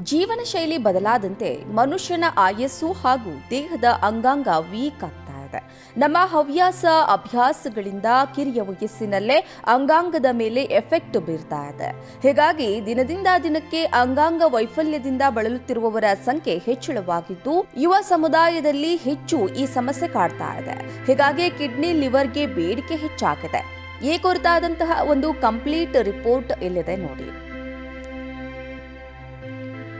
ಜೀವನ ಶೈಲಿ ಬದಲಾದಂತೆ ಮನುಷ್ಯನ ಆಯಸ್ಸು ಹಾಗೂ ದೇಹದ ಅಂಗಾಂಗ ವೀಕ್ ಆಗ್ತಾ ಇದೆ. ನಮ್ಮ ಹವ್ಯಾಸ, ಅಭ್ಯಾಸಗಳಿಂದ ಕಿರಿಯ ವಯಸ್ಸಿನಲ್ಲೇ ಅಂಗಾಂಗದ ಮೇಲೆ ಎಫೆಕ್ಟ್ ಬೀರ್ತಾ ಇದೆ. ಹೀಗಾಗಿ ದಿನದಿಂದ ದಿನಕ್ಕೆ ಅಂಗಾಂಗ ವೈಫಲ್ಯದಿಂದ ಬಳಲುತ್ತಿರುವವರ ಸಂಖ್ಯೆ ಹೆಚ್ಚಳವಾಗಿದ್ದು, ಯುವ ಸಮುದಾಯದಲ್ಲಿ ಹೆಚ್ಚು ಈ ಸಮಸ್ಯೆ ಕಾಡ್ತಾ ಇದೆ. ಹೀಗಾಗಿ ಕಿಡ್ನಿ ಲಿವರ್ಗೆ ಬೇಡಿಕೆ ಹೆಚ್ಚಾಗಿದೆ. ಈ ಕುರಿತಾದಂತಹ ಒಂದು ಕಂಪ್ಲೀಟ್ ರಿಪೋರ್ಟ್ ಇಲ್ಲಿದೆ ನೋಡಿ.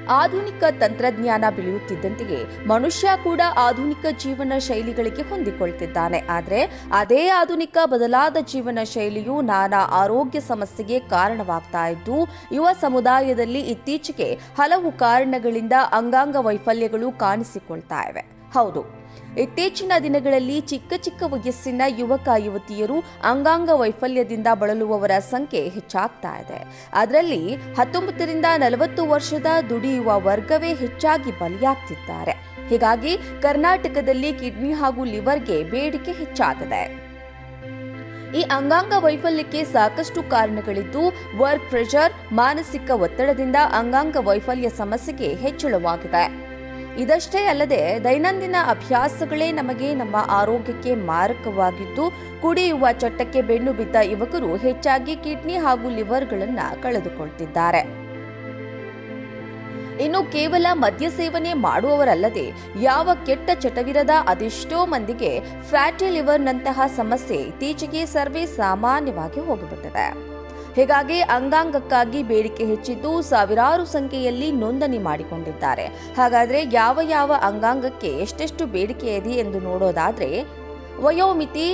ಆಧುನಿಕ ತಂತ್ರಜ್ಞಾನ ಬೆಳೆಯುತ್ತಿದ್ದಂತೆಯೇ ಮನುಷ್ಯ ಕೂಡ ಆಧುನಿಕ ಜೀವನ ಶೈಲಿಗಳಿಗೆ ಹೊಂದಿಕೊಳ್ತಿದ್ದಾನೆ. ಆದರೆ ಅದೇ ಆಧುನಿಕ ಬದಲಾದ ಜೀವನ ಶೈಲಿಯು ನಾನಾ ಆರೋಗ್ಯ ಸಮಸ್ಯೆಗೆ ಕಾರಣವಾಗ್ತಾ ಇದ್ದು, ಯುವ ಸಮುದಾಯದಲ್ಲಿ ಇತ್ತೀಚೆಗೆ ಹಲವು ಕಾರಣಗಳಿಂದ ಅಂಗಾಂಗ ವೈಫಲ್ಯಗಳು ಕಾಣಿಸಿಕೊಳ್ತಾ ಇವೆ. ಹೌದು. ಇತ್ತೀಚಿನ ದಿನಗಳಲ್ಲಿ ಚಿಕ್ಕ ಚಿಕ್ಕ ವಯಸ್ಸಿನ ಯುವಕ ಯುವತಿಯರು ಅಂಗಾಂಗ ವೈಫಲ್ಯದಿಂದ ಬಳಲುವವರ ಸಂಖ್ಯೆ ಹೆಚ್ಚಾಗ್ತಾ ಇದೆ. ಅದರಲ್ಲಿ ಹತ್ತೊಂಬತ್ತರಿಂದ ನಲವತ್ತು ವರ್ಷದ ದುಡಿಯುವ ವರ್ಗವೇ ಹೆಚ್ಚಾಗಿ ಬಲಿಯಾಗ್ತಿದ್ದಾರೆ. ಹೀಗಾಗಿ ಕರ್ನಾಟಕದಲ್ಲಿ ಕಿಡ್ನಿ ಹಾಗೂ ಲಿವರ್ಗೆ ಬೇಡಿಕೆ ಹೆಚ್ಚಾಗಿದೆ. ಈ ಅಂಗಾಂಗ ವೈಫಲ್ಯಕ್ಕೆ ಸಾಕಷ್ಟು ಕಾರಣಗಳಿದ್ದು, ವರ್ಕ್ ಪ್ರೆಷರ್, ಮಾನಸಿಕ ಒತ್ತಡದಿಂದ ಅಂಗಾಂಗ ವೈಫಲ್ಯ ಸಮಸ್ಯೆಗೆ ಹೆಚ್ಚಳವಾಗಿದೆ. ಇದಷ್ಟೇ ಅಲ್ಲದೆ ದೈನಂದಿನ ಅಭ್ಯಾಸಗಳೇ ನಮಗೆ ನಮ್ಮ ಆರೋಗ್ಯಕ್ಕೆ ಮಾರಕವಾಗಿದ್ದು, ಕುಡಿಯುವ ಚಟ್ಟಕ್ಕೆ ಬೆನ್ನು ಬಿದ್ದ ಯುವಕರು ಹೆಚ್ಚಾಗಿ ಕಿಡ್ನಿ ಹಾಗೂ ಲಿವರ್ಗಳನ್ನು ಕಳೆದುಕೊಳ್ತಿದ್ದಾರೆ. ಇನ್ನು ಕೇವಲ ಮದ್ಯ ಸೇವನೆ ಮಾಡುವವರಲ್ಲದೆ, ಯಾವ ಕೆಟ್ಟ ಚಟವಿರದ ಅದೆಷ್ಟೋ ಮಂದಿಗೆ ಫ್ಯಾಟಿ ಲಿವರ್ನಂತಹ ಸಮಸ್ಯೆ ಇತ್ತೀಚೆಗೆ ಸರ್ವೇ ಸಾಮಾನ್ಯವಾಗಿ ಹೋಗಿಬಿಟ್ಟಿದೆ. ಹೀಗಾಗಿ ಅಂಗಾಂಗಕ್ಕಾಗಿ ಬೇಡಿಕೆ ಹೆಚ್ಚಿದ್ದು ಸಾವಿರಾರು ಸಂಖ್ಯೆಯಲ್ಲಿ ನೋಂದಣಿ ಮಾಡಿಕೊಂಡಿದ್ದಾರೆ. ಹಾಗಾದ್ರೆ ಯಾವ ಯಾವ ಅಂಗಾಂಗಕ್ಕೆ ಎಷ್ಟೆಷ್ಟು ಬೇಡಿಕೆ ಇದೆ ಎಂದು ನೋಡೋದಾದ್ರೆ, ವಯೋಮಿತಿ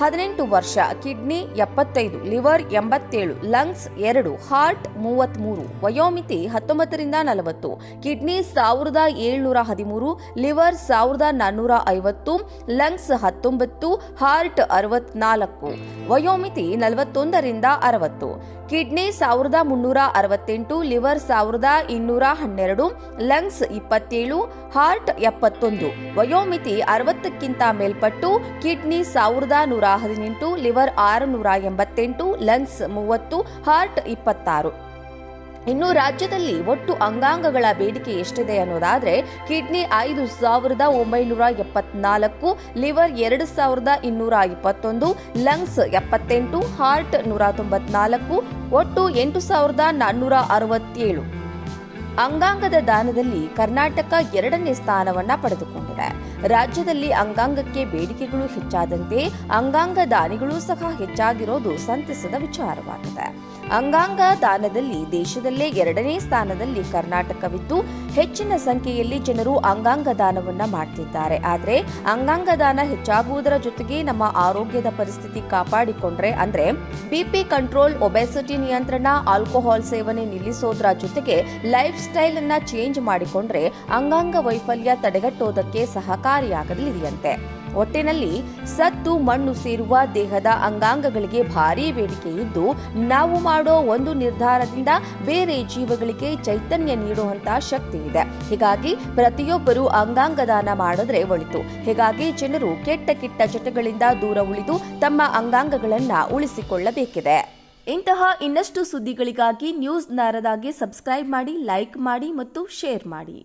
ಹದಿನೆಂಟು ವರ್ಷ, ಕಿಡ್ನಿ ಎಪ್ಪತ್ತೈದು, ಲಿವರ್ ಎಂಬತ್ತೇಳು, ಲಂಗ್ಸ್ ಎರಡು, ಹಾರ್ಟ್ ಮೂವತ್ಮೂರು, ವಯೋಮಿತಿ ಹತ್ತೊಂಬತ್ತರಿಂದ ನಲವತ್ತು, ಕಿಡ್ನಿ ಸಾವಿರದ ಏಳ್ನೂರ ಹದಿಮೂರು, ಲಿವರ್ ಸಾವಿರದ ನಾನ್ನೂರ ಐವತ್ತು, ಲಂಗ್ಸ್ ಹತ್ತೊಂಬತ್ತು, ಹಾರ್ಟ್ ಅರವತ್ನಾಲ್ಕು, ವಯೋಮಿತಿ ನಲವತ್ತೊಂದರಿಂದ ಅರವತ್ತು, ಕಿಡ್ನಿ ಸಾವಿರದ ಮುನ್ನೂರ ಅರವತ್ತೆಂಟು, ಲಿವರ್ ಸಾವಿರದ ಇನ್ನೂರ ಹನ್ನೆರಡು, ಲಂಗ್ಸ್ ಇಪ್ಪತ್ತೇಳು, ಹಾರ್ಟ್ ಎಪ್ಪತ್ತೊಂದು, ವಯೋಮಿತಿ ಅರವತ್ತಕ್ಕಿಂತ ಮೇಲ್ಪಟ್ಟು, ಕಿಡ್ನಿ ಸಾವಿರದ ನೂರ ಹದಿನೆಂಟು ಲಿವರ್ ಆರುನೂರ ಎಂಬತ್ತೆಂಟು ಲಂಗ್ಸ್ ಮೂವತ್ತು, ಹಾರ್ಟ್ ಇಪ್ಪತ್ತಾರು. ಇನ್ನು ರಾಜ್ಯದಲ್ಲಿ ಒಟ್ಟು ಅಂಗಾಂಗಗಳ ಬೇಡಿಕೆ ಎಷ್ಟಿದೆ ಅನ್ನೋದಾದರೆ, ಕಿಡ್ನಿ ಐದು ಸಾವಿರದ ಒಂಬೈನೂರ ಎಪ್ಪತ್ನಾಲ್ಕು, ಲಿವರ್ ಎರಡು ಸಾವಿರದ ಇನ್ನೂರ ಇಪ್ಪತ್ತೊಂದು, ಲಂಗ್ಸ್ ಎಪ್ಪತ್ತೆಂಟು, ಹಾರ್ಟ್ ನೂರ ತೊಂಬತ್ನಾಲ್ಕು, ಒಟ್ಟು ಎಂಟು ಸಾವಿರದ ನಾನ್ನೂರ ಅರವತ್ತೇಳು. ಅಂಗಾಂಗದ ದಾನದಲ್ಲಿ ಕರ್ನಾಟಕ ಎರಡನೇ ಸ್ಥಾನವನ್ನ ಪಡೆದುಕೊಂಡಿದೆ. ರಾಜ್ಯದಲ್ಲಿ ಅಂಗಾಂಗಕ್ಕೆ ಬೇಡಿಕೆಗಳು ಹೆಚ್ಚಾದಂತೆ ಅಂಗಾಂಗ ದಾನಿಗಳು ಸಹ ಹೆಚ್ಚಾಗಿರೋದು ಸಂತಸದ ವಿಚಾರವಾಗಿದೆ. ಅಂಗಾಂಗ ದಾನದಲ್ಲಿ ದೇಶದಲ್ಲೇ ಎರಡನೇ ಸ್ಥಾನದಲ್ಲಿ ಕರ್ನಾಟಕವಿದ್ದು ಹೆಚ್ಚಿನ ಸಂಖ್ಯೆಯಲ್ಲಿ ಜನರು ಅಂಗಾಂಗ ದಾನವನ್ನ ಮಾಡ್ತಿದ್ದಾರೆ. ಆದರೆ ಅಂಗಾಂಗ ದಾನ ಹೆಚ್ಚಾಗುವುದರ ಜೊತೆಗೆ ನಮ್ಮ ಆರೋಗ್ಯದ ಪರಿಸ್ಥಿತಿ ಕಾಪಾಡಿಕೊಂಡ್ರೆ ಅಂದ್ರೆ ಬಿಪಿ ಕಂಟ್ರೋಲ್ ಒಬೆಸಿಟಿ ನಿಯಂತ್ರಣ ಆಲ್ಕೋಹಾಲ್ ಸೇವನೆ ನಿಲ್ಲಿಸೋದ್ರ ಜೊತೆಗೆ ಲೈಫ್ ಸ್ಟೈಲ್ ಅನ್ನ ಚೇಂಜ್ ಮಾಡಿಕೊಂಡ್ರೆ ಅಂಗಾಂಗ ವೈಫಲ್ಯ ತಡೆಗಟ್ಟೋದಕ್ಕೆ ಸಹಕಾರಿಯಾಗಲಿದೆಯಂತೆ. ಒಟ್ಟಿನಲ್ಲಿ ಸತ್ತು ಮಣ್ಣು ಸೇರುವ ದೇಹದ ಅಂಗಾಂಗಗಳಿಗೆ ಭಾರೀ ಬೇಡಿಕೆ ಇದ್ದು ನಾವು ಮಾಡೋ ಒಂದು ನಿರ್ಧಾರದಿಂದ ಬೇರೆ ಜೀವಗಳಿಗೆ ಚೈತನ್ಯ ನೀಡುವಂತ ಶಕ್ತಿ ಇದೆ ಹೀಗಾಗಿ ಪ್ರತಿಯೊಬ್ಬರು ಅಂಗಾಂಗ ದಾನ ಮಾಡಿದ್ರೆ ಒಳಿತು. ಹೀಗಾಗಿ ಜನರು ಕೆಟ್ಟ ಕೆಟ್ಟ ಚಟಗಳಿಂದ ದೂರ ಉಳಿದು ತಮ್ಮ ಅಂಗಾಂಗಗಳನ್ನ ಉಳಿಸಿಕೊಳ್ಳಬೇಕಿದೆ. ಇಂತಹ ಇನ್ನಷ್ಟು ಸುದ್ದಿಗಳಿಗಾಗಿ ನ್ಯೂಸ್ ನಾರದಾಗೆ ಸಬ್ಸ್ಕ್ರೈಬ್ ಮಾಡಿ, ಲೈಕ್ ಮಾಡಿ ಮತ್ತು ಶೇರ್ ಮಾಡಿ.